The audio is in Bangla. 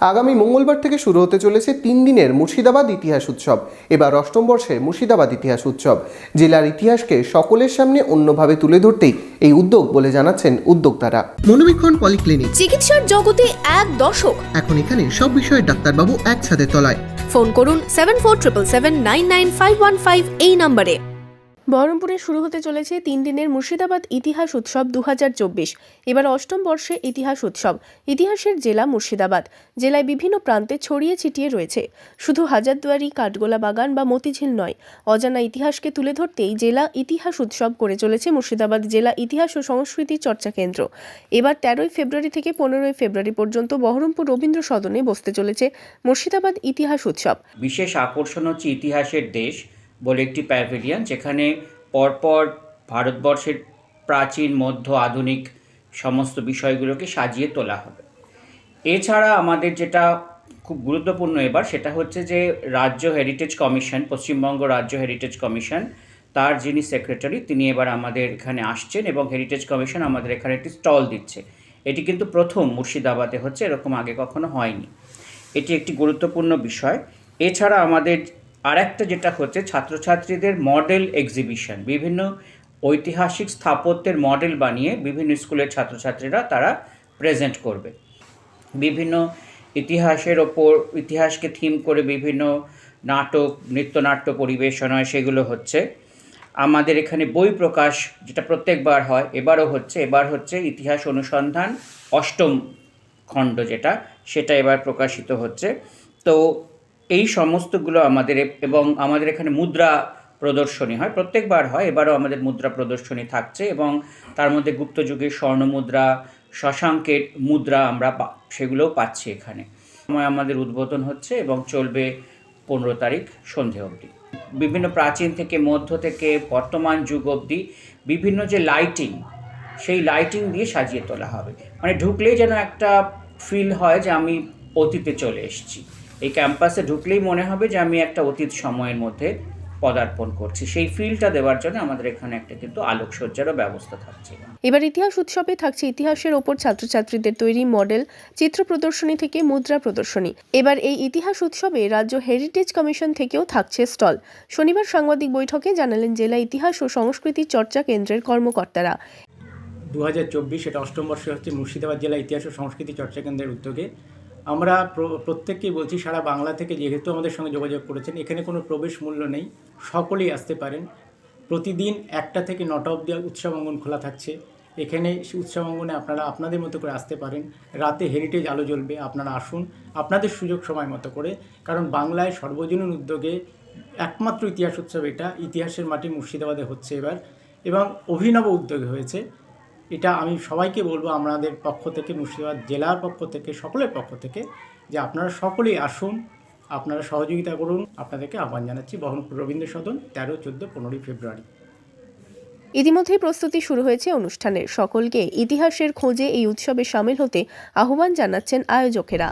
আগামী মঙ্গলবার থেকে শুরু হতে চলেছে তিন দিনের মুর্শিদাবাদ ইতিহাস উৎসব। এবার অষ্টম বর্ষের মুর্শিদাবাদ ইতিহাস উৎসব। জেলার ইতিহাসকে সকলের সামনে অন্যভাবে তুলে ধরতেই এই উদ্যোগ বলে জানাচ্ছেন উদ্যোক্তারা। মনোবীক্ষণ পলিক্লিনিক। চিকিৎসার জগতে এক দশক এখন এখানে সব বিষয়ে ডাক্তারবাবু একসাথে তলায়। ফোন করুন seven four triple seven nine nine five one five এই নম্বরে। বহরমপুরে শুরু হতে চলেছে তিন দিনের মুর্শিদাবাদ ইতিহাস উৎসব দু এবার অষ্টম বর্ষে ইতিহাস উৎসব। ইতিহাসের জেলা মুর্শিদাবাদ, জেলায় বিভিন্ন প্রান্তে ছড়িয়ে ছিটিয়ে রয়েছে। শুধু হাজারদুয়ারি, কাঠগোলা বাগান বা মতিঝিল নয়, অজানা ইতিহাসকে তুলে ধরতেই জেলা ইতিহাস উৎসব করে চলেছে মুর্শিদাবাদ জেলা ইতিহাস ও সংস্কৃতি চর্চা কেন্দ্র। এবার তেরোই ফেব্রুয়ারি থেকে পনেরোই ফেব্রুয়ারি পর্যন্ত বহরমপুর রবীন্দ্র সদনে বসতে চলেছে মুর্শিদাবাদ ইতিহাস উৎসব। বিশেষ আকর্ষণ হচ্ছে ইতিহাসের দেশ। বলে একটি প্যাভিলিয়ন, যেখানে পরপর ভারতবর্ষের প্রাচীন, মধ্য, আধুনিক সমস্ত বিষয়গুলোকে সাজিয়ে তোলা হবে। এছাড়া আমাদের যেটা খুব গুরুত্বপূর্ণ এবার, সেটা হচ্ছে যে রাজ্য হেরিটেজ কমিশন পশ্চিমবঙ্গ রাজ্য হেরিটেজ কমিশন তার যিনি সেক্রেটারি তিনি এবার আমাদের এখানে আসছেন এবং হেরিটেজ কমিশন আমাদের এখানে একটি স্টল দিচ্ছে। এটি কিন্তু প্রথম মুর্শিদাবাদে হচ্ছে, এরকম আগে কখনো হয়নি। এটি একটি গুরুত্বপূর্ণ বিষয়। এছাড়া আমাদের আরেকটা যেটা হচ্ছে ছাত্রছাত্রীদের মডেল এক্সিবিশন বিভিন্ন ঐতিহাসিক স্থাপত্যের মডেল বানিয়ে বিভিন্ন স্কুলের ছাত্রছাত্রীরা তারা প্রেজেন্ট করবে। বিভিন্ন ইতিহাসের ওপর, ইতিহাসকে থিম করে বিভিন্ন নাটক, নৃত্যনাট্য পরিবেশন হয়, সেগুলো হচ্ছে। আমাদের এখানে বই প্রকাশ যেটা প্রত্যেকবার হয়, এবারও হচ্ছে, এবার হচ্ছে ইতিহাস অনুসন্ধান অষ্টম খণ্ড যেটা, সেটা এবার প্রকাশিত হচ্ছে। তো এই সমস্তগুলো আমাদের এবং আমাদের এখানে মুদ্রা প্রদর্শনী হয়। প্রত্যেকবার হয়, এবারও আমাদের মুদ্রা প্রদর্শনী থাকছে এবং তার মধ্যে গুপ্ত যুগের স্বর্ণ মুদ্রা, শশাঙ্কের মুদ্রা আমরা সেগুলোও পাচ্ছি এখানে। সময় আমাদের উদ্বোধন হচ্ছে এবং চলবে পনেরো তারিখ সন্ধে অবধি। বিভিন্ন প্রাচীন থেকে, মধ্য থেকে, বর্তমান যুগ অবধি বিভিন্ন যে লাইটিং সেই লাইটিং দিয়ে সাজিয়ে তোলা হবে। মানে ঢুকলেই যেন একটা ফিল হয় যে আমি অতীতে চলে এসেছি। এই ক্যাম্পাসে ঢুকলেই মনে হবে যে আমি একটা অতীত সময়ের মধ্যে পদার্পণ করছি। সেই ফিলটা দেওয়ার জন্য আমাদের এখানে একটা কিন্তু আলোকসজ্জারও ব্যবস্থা থাকছে। এবার ইতিহাস উৎসবে থাকছে ইতিহাসের ওপর ছাত্রছাত্রীদের তৈরি মডেল চিত্র প্রদর্শনী থেকে মুদ্রা প্রদর্শনী। এবার এই ইতিহাস উৎসবে রাজ্য হেরিটেজ কমিশন থেকেও থাকছে স্টল। শনিবার সাংবাদিক বৈঠকে জানালেন জেলা ইতিহাস ও সংস্কৃতি চর্চা কেন্দ্রের কর্মকর্তারা। দু হাজার চব্বিশ এটা অষ্টম বর্ষে হচ্ছে মুর্শিদাবাদ জেলা ইতিহাস ও সংস্কৃতি চর্চা কেন্দ্রের উদ্যোগে আমরা প্র- প্রত্যেককেই বলছি সারা বাংলা থেকে যেহেতু আমাদের সঙ্গে যোগাযোগ করেছেন, এখানে কোনো প্রবেশ মূল্য নেই। সকলেই আসতে পারেন। প্রতিদিন একটা থেকে নটা অবধি উৎসব অঙ্গন খোলা থাকছে। এখানে উৎসব অঙ্গনে আপনারা, আপনাদের মতো করে আসতে পারেন। রাতে হেরিটেজ আলো জ্বলবে, আপনারা আসুন। আপনাদের সুযোগ সময় মতো করে। কারণ বাংলায় সর্বজনীন উদ্যোগে একমাত্র ইতিহাস উৎসব এটা। ইতিহাসের মাটি মুর্শিদাবাদে হচ্ছে এবার। এবং অভিনব উদ্যোগে হয়েছে। এটা আমি সবাইকে বলব, আমাদের পক্ষ থেকে, মুর্শিদাবাদ জেলার পক্ষ থেকে, সকলের পক্ষ থেকে, যে আপনারা সকলেই আসুন, আপনারা সহযোগিতা করুন। আপনাদেরকে আহ্বান জানাচ্ছি বহনপুর রবীন্দ্র সদন, তেরো, চোদ্দ, পনেরোই ফেব্রুয়ারি। ইতিমধ্যে প্রস্তুতি শুরু হয়েছে অনুষ্ঠানের। সকলকে ইতিহাসের খোঁজে এই উৎসবে সামিল হতে আহ্বান জানাচ্ছেন আয়োজকেরা।